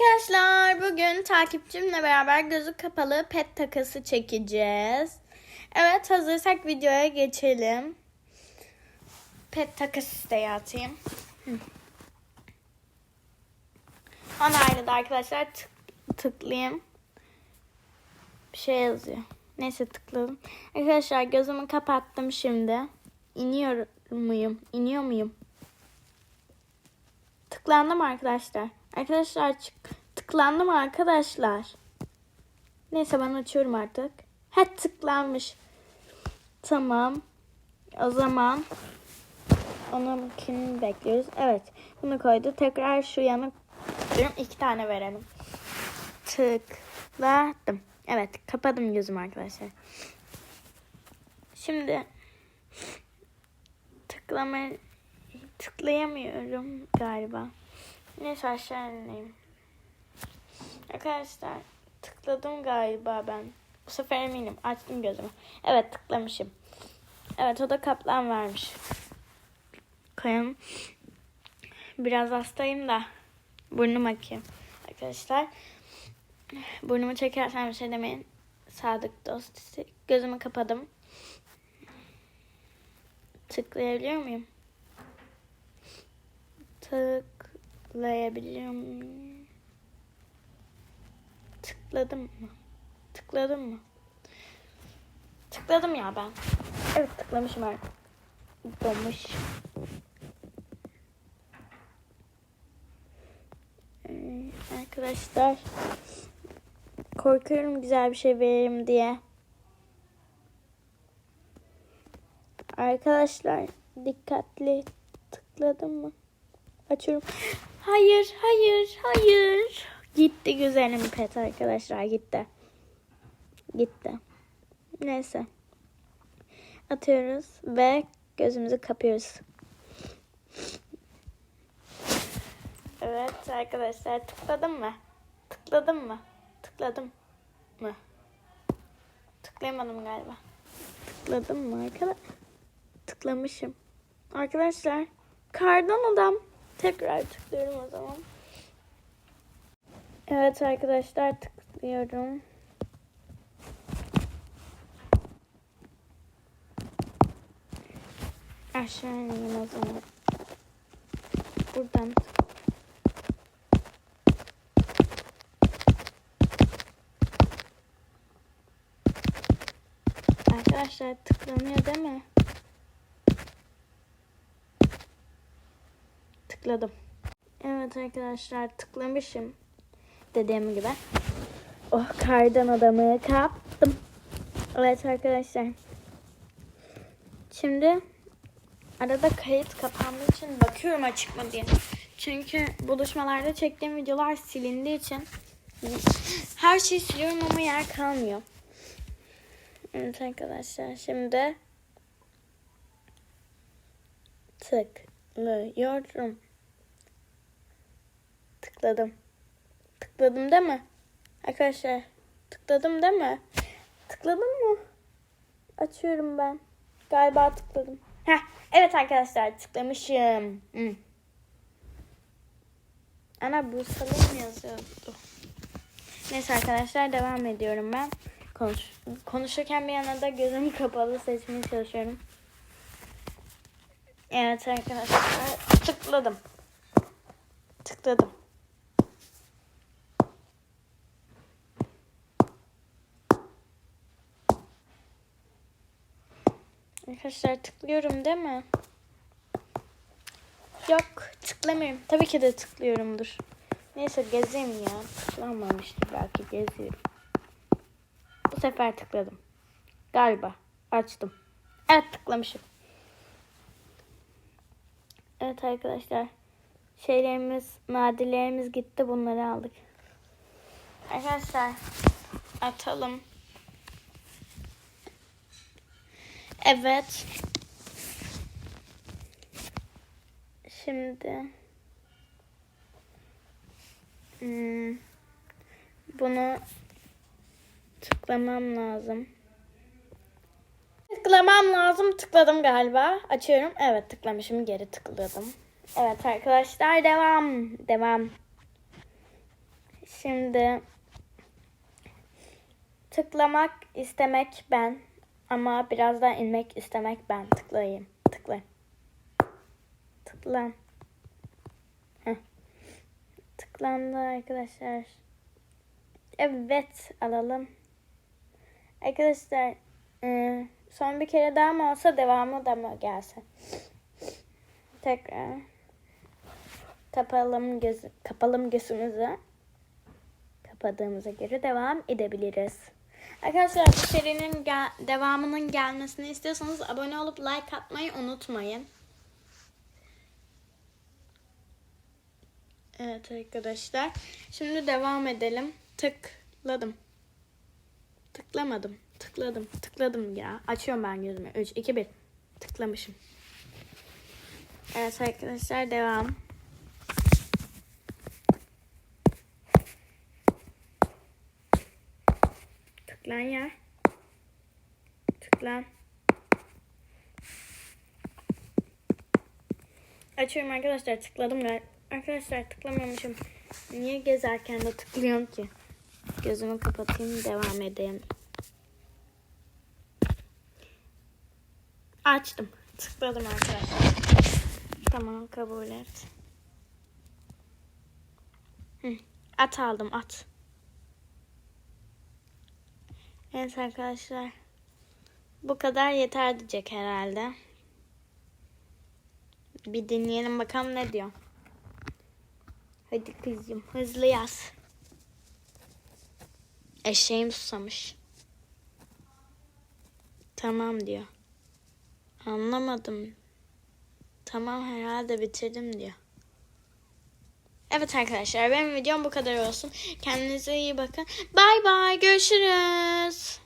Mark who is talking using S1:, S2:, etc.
S1: Arkadaşlar bugün takipçimle beraber gözü kapalı pet takası çekeceğiz. Evet hazırsak videoya geçelim. Pet takası isteği atayım. Hı. Onayladı arkadaşlar. Tık- tıklayayım. Bir şey yazıyor. Neyse tıkladım. Arkadaşlar gözümü kapattım şimdi. İniyor muyum? İniyor muyum? Tıklandım arkadaşlar. Arkadaşlar çık tıklandım arkadaşlar. Neyse ben açıyorum artık. Ha tıklanmış. Tamam. O zaman onunkini bekliyoruz. Evet. Bunu koydu. Tekrar şu yana. İki tane verelim. Tıkladım. Evet. Kapadım gözümü arkadaşlar. Şimdi tıklama tıklayamıyorum galiba. Neyse aşağı ineyim. Arkadaşlar tıkladım galiba ben. Bu sefer eminim. Açtım gözümü. Evet tıklamışım. Evet o da kaplan vermiş. Koyalım. Biraz hastayım da burnum akıyor. Arkadaşlar burnumu çekersen bir şey demeyin. Sadık dost. Gözümü kapadım. Tıklayabiliyor muyum? Tıklayabiliyor muyum? Tıkladım mı? Tıkladım mı? Tıkladım ya ben. Evet tıklamışım artık. Donmuş. Ee, Arkadaşlar korkuyorum güzel bir şey veririm diye. Arkadaşlar dikkatli tıkladım mı? Açıyorum. Hayır, hayır, hayır. Gitti güzelim pet arkadaşlar gitti. Gitti. Neyse. Atıyoruz ve gözümüzü kapıyoruz. Evet arkadaşlar tıkladım mı? Tıkladım mı? Tıkladım mı? Tıklayamadım galiba. Tıkladım mı arkadaşlar? Tıklamışım. Arkadaşlar kardan adam. Tekrar tıklıyorum o zaman. Evet arkadaşlar tıklıyorum. Aşağı ineyim o zaman. Buradan. Arkadaşlar tıklanıyor değil mi? Tıkladım. Evet arkadaşlar tıklamışım. Dediğim gibi. Oh kardan adamı kaptım. Evet arkadaşlar. Şimdi arada kayıt kapandığı için bakıyorum açık mı diye. Çünkü buluşmalarda çektiğim videolar silindiği için her şeyi siliyorum ama yer kalmıyor. Evet arkadaşlar şimdi tıklıyorum. Tıkladım. Tıkladım değil mi? Arkadaşlar tıkladım değil mi? Tıkladım mı? Açıyorum ben. Galiba tıkladım. Heh, evet arkadaşlar tıklamışım. Hı. Ana bu salon yazıyordu. Neyse arkadaşlar devam ediyorum ben. Konuş konuşurken bir yana da gözüm kapalı seçmeye çalışıyorum. Evet arkadaşlar tıkladım. Tıkladım. Arkadaşlar tıklıyorum değil mi? Yok tıklamıyorum. Tabii ki de tıklıyorumdur. Neyse gezeyim ya. Tıklanmamıştır belki geziyorum. Bu sefer tıkladım. Galiba. Açtım. Evet tıklamışım. Evet arkadaşlar. Şeylerimiz, nadirlerimiz gitti. Bunları aldık. Arkadaşlar atalım. Evet. Şimdi hmm, bunu tıklamam lazım. Tıklamam lazım. Tıkladım galiba. Açıyorum. Evet tıklamışım. Geri tıkladım. Evet arkadaşlar devam. Devam. Şimdi tıklamak istemek ben ama biraz daha inmek istemek ben. Tıklayayım. Tıklayın. Tıklan. Tıklandı arkadaşlar. Evet alalım. Arkadaşlar e, son bir kere daha mı olsa devamı da mı gelse? Tekrar kapalım göz kapalım gözümüzü. Kapadığımıza göre devam edebiliriz. Arkadaşlar bu serinin gel- devamının gelmesini istiyorsanız abone olup like atmayı unutmayın. Evet arkadaşlar. Şimdi devam edelim. Tıkladım. Tıklamadım. Tıkladım. Tıkladım ya. Açıyorum ben gözümü. 3, 2, 1. Tıklamışım. Evet arkadaşlar devam. Tıklan ya. Tıklan. Açıyorum arkadaşlar tıkladım galiba. Arkadaşlar tıklamıyormuşum. Niye gezerken de tıklıyorum ki? Gözümü kapatayım devam edeyim. Açtım. Tıkladım arkadaşlar. Tamam kabul et. Hı, at aldım at. Evet arkadaşlar. Bu kadar yeter diyecek herhalde. Bir dinleyelim bakalım ne diyor. Hadi kızım hızlı yaz. Eşeğim susamış. Tamam diyor. Anlamadım. Tamam herhalde bitirdim diyor. Evet arkadaşlar benim videom bu kadar olsun. Kendinize iyi bakın. Bay bay görüşürüz.